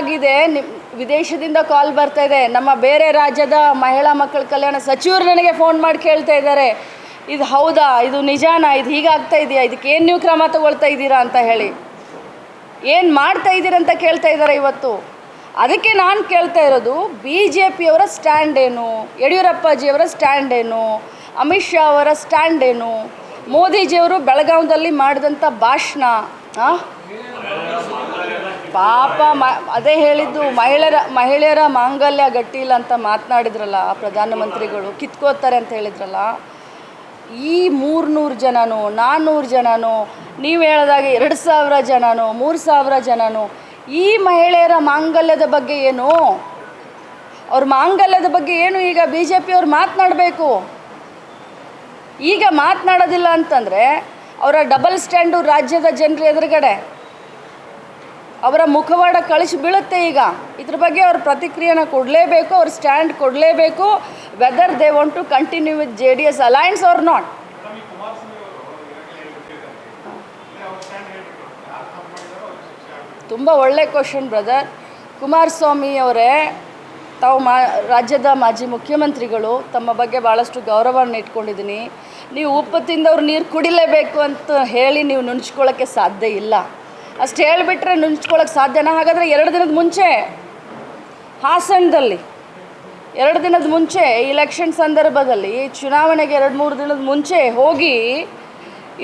ಆಗಿದೆ. ನಿಮ್ ವಿದೇಶದಿಂದ ಕಾಲ್ ಬರ್ತಾ ಇದೆ. ನಮ್ಮ ಬೇರೆ ರಾಜ್ಯದ ಮಹಿಳಾ ಮಕ್ಕಳ ಕಲ್ಯಾಣ ಸಚಿವರು ನನಗೆ ಫೋನ್ ಮಾಡಿ ಕೇಳ್ತಾ ಇದ್ದಾರೆ. ಇದು ಹೌದಾ? ಇದು ನಿಜಾನಾ? ಇದು ಹೀಗಾಗ್ತಾ ಇದೆಯಾ? ಇದಕ್ಕೆ ಏನು ನೀವು ಕ್ರಮ ತಗೊಳ್ತಾ ಇದ್ದೀರಾ ಅಂತ ಹೇಳಿ. ಏನು ಮಾಡ್ತಾ ಇದ್ದೀರಂತ ಕೇಳ್ತಾ ಇದ್ದಾರೆ ಇವತ್ತು. ಅದಕ್ಕೆ ನಾನು ಕೇಳ್ತಾ ಇರೋದು, ಬಿ ಜೆ ಪಿಯವರ ಸ್ಟ್ಯಾಂಡ್ ಏನು? ಯಡಿಯೂರಪ್ಪಾಜಿಯವರ ಸ್ಟ್ಯಾಂಡ್ ಏನು? ಅಮಿತ್ ಶಾ ಅವರ ಸ್ಟ್ಯಾಂಡ್ ಏನು? ಮೋದಿಜಿಯವರು ಬೆಳಗಾವಿದಲ್ಲಿ ಮಾಡಿದಂಥ ಭಾಷಣ? ಪಾಪ ಮ, ಅದೇ ಹೇಳಿದ್ದು ಮಹಿಳೆಯರ ಮಹಿಳೆಯರ ಮಾಂಗಲ್ಯ ಗಟ್ಟಿಲ್ಲ ಅಂತ ಮಾತನಾಡಿದ್ರಲ್ಲ ಪ್ರಧಾನಮಂತ್ರಿಗಳು ಕಿತ್ಕೋತಾರೆ ಅಂತ ಹೇಳಿದ್ರಲ್ಲ. ಈ ಮೂರ್ನೂರು ಜನನೋ, ನಾನ್ನೂರು ಜನನೋ, ನೀವು ಹೇಳಿದಾಗೆ ಎರಡು ಸಾವಿರ ಜನನೋ, ಮೂರು ಸಾವಿರ ಜನನೋ, ಈ ಮಹಿಳೆಯರ ಮಾಂಗಲ್ಯದ ಬಗ್ಗೆ ಏನು? ಅವ್ರ ಮಾಂಗಲ್ಯದ ಬಗ್ಗೆ ಏನು ಈಗ ಬಿ ಜೆ ಪಿಯವ್ರು ಮಾತನಾಡಬೇಕು? ಈಗ ಮಾತನಾಡೋದಿಲ್ಲ ಅಂತಂದರೆ, ಅವರ ಡಬಲ್ ಸ್ಟ್ಯಾಂಡು ರಾಜ್ಯದ ಜನರ ಎದುರುಗಡೆ. ಅವರ ಮುಖವಾಡ ಕಳಿಸಿ ಬೀಳುತ್ತೆ ಈಗ. ಇದ್ರ ಬಗ್ಗೆ ಅವ್ರ ಪ್ರತಿಕ್ರಿಯೆನ ಕೊಡಲೇಬೇಕು, ಅವ್ರ ಸ್ಟ್ಯಾಂಡ್ ಕೊಡಲೇಬೇಕು. Whether they want to continue with J D S alliance are not ತುಂಬ ಒಳ್ಳೆ ಕ್ವಶನ್ ಬ್ರದರ್ ಕುಮಾರಸ್ವಾಮಿ ಅವರೇ, ತಾವು ಮಾ, ರಾಜ್ಯದ ಮಾಜಿ ಮುಖ್ಯಮಂತ್ರಿಗಳು, ತಮ್ಮ ಬಗ್ಗೆ ಭಾಳಷ್ಟು ಗೌರವವನ್ನು ಇಟ್ಕೊಂಡಿದ್ದೀನಿ. ನೀವು ಉಪ್ಪು ತಿಂದವ್ರು ನೀರು ಕುಡಿಲೇಬೇಕು ಅಂತ ಹೇಳಿ ನೀವು ನುಣ್ಚ್ಕೊಳ್ಳೋಕ್ಕೆ ಸಾಧ್ಯ ಇಲ್ಲ. ಅಷ್ಟು ಹೇಳಿಬಿಟ್ರೆ ನುಂಚ್ಕೊಳ್ಳೋಕ್ಕೆ ಸಾಧ್ಯನಾ? ಹಾಗಾದರೆ ಎರಡು ದಿನದ ಮುಂಚೆ, ಹಾಸನದಲ್ಲಿ, ಎರಡು ದಿನದ ಮುಂಚೆ ಇಲೆಕ್ಷನ್ ಸಂದರ್ಭದಲ್ಲಿ ಚುನಾವಣೆಗೆ ಎರಡು ಮೂರು ದಿನದ ಮುಂಚೆ ಹೋಗಿ,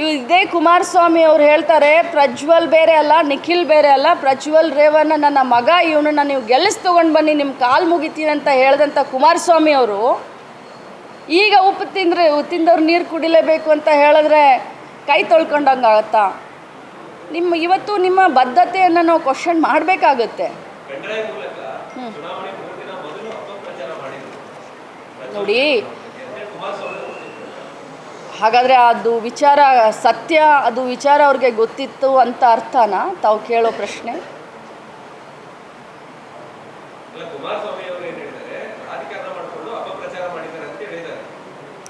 ಇವು ಇದೇ ಕುಮಾರಸ್ವಾಮಿ ಅವ್ರು ಹೇಳ್ತಾರೆ, ಪ್ರಜ್ವಲ್ ಬೇರೆ ಅಲ್ಲ, ನಿಖಿಲ್ ಬೇರೆ ಅಲ್ಲ, ಪ್ರಜ್ವಲ್ ರೇವಣ್ಣ ನನ್ನ ಮಗ, ಇವನನ್ನು ನೀವು ಗೆಲ್ಲಿಸ್ ತೊಗೊಂಡು ಬನ್ನಿ ನಿಮ್ಮ ಕಾಲು ಮುಗಿತೀನಿ ಅಂತ ಹೇಳಿದಂಥ ಕುಮಾರಸ್ವಾಮಿ ಅವರು, ಈಗ ಉಪ್ಪು ತಿಂದರೆ ತಿಂದವ್ರು ನೀರು ಕುಡಿಲೇಬೇಕು ಅಂತ ಹೇಳಿದ್ರೆ ಕೈ ತೊಳ್ಕೊಂಡಂಗೆ ಆಗತ್ತಾ ನಿಮ್ಮ ಇವತ್ತು ನಿಮ್ಮ ಬದ್ಧತೆಯನ್ನು ನಾವು ಕ್ವಶನ್ ಮಾಡಬೇಕಾಗತ್ತೆ. ನೋಡಿ. ಹಾಗಾದರೆ ಅದು ವಿಚಾರ ಸತ್ಯ ಅದು ವಿಚಾರ ಅವ್ರಿಗೆ ಗೊತ್ತಿತ್ತು ಅಂತ ಅರ್ಥನಾ? ತಾವು ಕೇಳೋ ಪ್ರಶ್ನೆ.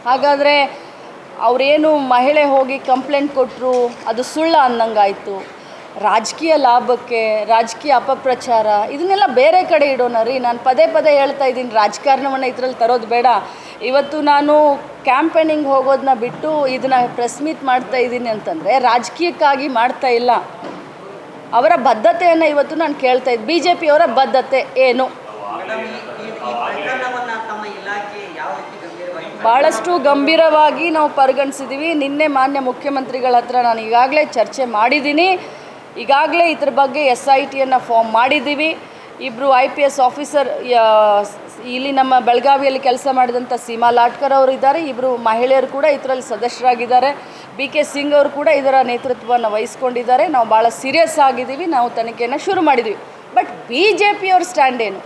ಹಾಗಾದರೆ ಅವರೇನು ಮಹಿಳೆ ಹೋಗಿ ಕಂಪ್ಲೇಂಟ್ ಕೊಟ್ಟರು ಅದು ಸುಳ್ಳು ಅನ್ನಂಗಾಯಿತು. ರಾಜಕೀಯ ಲಾಭಕ್ಕೆ, ರಾಜಕೀಯ ಅಪಪ್ರಚಾರ, ಇದನ್ನೆಲ್ಲ ಬೇರೆ ಕಡೆ ಇಡೋಣ ರೀ. ನಾನು ಪದೇ ಪದೇ ಹೇಳ್ತಾ ಇದ್ದೀನಿ, ರಾಜಕಾರಣವನ್ನು ಇದರಲ್ಲಿ ತರೋದು ಬೇಡ. ಇವತ್ತು ನಾನು ಕ್ಯಾಂಪೇನಿಂಗ್ ಹೋಗೋದನ್ನ ಬಿಟ್ಟು ಇದನ್ನ ಪ್ರೆಸ್ ಮೀಟ್ ಮಾಡ್ತಾ ಇದ್ದೀನಿ ಅಂತಂದರೆ, ರಾಜಕೀಯಕ್ಕಾಗಿ ಮಾಡ್ತಾ ಇಲ್ಲ. ಅವರ ಬದ್ಧತೆಯನ್ನು ಇವತ್ತು ನಾನು ಕೇಳ್ತಾ ಇದ್ದೆ ಬಿ ಜೆ ಪಿಯವರ ಬದ್ಧತೆ ಏನು ಮೇಡಮ್, ಈ- ಈ- ಈ ಪ್ರಕರಣವನ್ನ ತಮ್ಮ ಇಲಾಖೆ ಯಾವ ರೀತಿ ಗಂಭೀರವಾಗಿ ಭಾಳಷ್ಟು ಗಂಭೀರವಾಗಿ ನಾವು ಪರಿಗಣಿಸಿದ್ದೀವಿ ನಿನ್ನೆ ಮಾನ್ಯ ಮುಖ್ಯಮಂತ್ರಿಗಳ ಹತ್ರ ನಾನು ಈಗಾಗಲೇ ಚರ್ಚೆ ಮಾಡಿದ್ದೀನಿ. ಈಗಾಗಲೇ ಇದ್ರ ಬಗ್ಗೆ ಎಸ್ ಐ ಟಿಯನ್ನು ಫಾರ್ಮ್ ಮಾಡಿದ್ದೀವಿ. ಇಬ್ಬರು ಐ ಪಿ ಎಸ್ ಆಫೀಸರ್ ಇಲ್ಲಿ ನಮ್ಮ ಬೆಳಗಾವಿಯಲ್ಲಿ ಕೆಲಸ ಮಾಡಿದಂಥ ಸೀಮಾ ಲಾಟ್ಕರ್ ಅವರು ಇದ್ದಾರೆ. ಇಬ್ಬರು ಮಹಿಳೆಯರು ಕೂಡ ಇದರಲ್ಲಿ ಸದಸ್ಯರಾಗಿದ್ದಾರೆ. ಬಿ ಕೆ ಸಿಂಗ್ ಅವರು ಕೂಡ ಇದರ ನೇತೃತ್ವವನ್ನು ವಹಿಸ್ಕೊಂಡಿದ್ದಾರೆ. ನಾವು ಭಾಳ ಸೀರಿಯಸ್ ಆಗಿದ್ದೀವಿ. ನಾವು ತನಿಖೆಯನ್ನು ಶುರು ಮಾಡಿದ್ದೀವಿ. ಬಟ್ ಬಿ ಜೆ ಪಿಯವ್ರ ಸ್ಟ್ಯಾಂಡ್ ಏನು?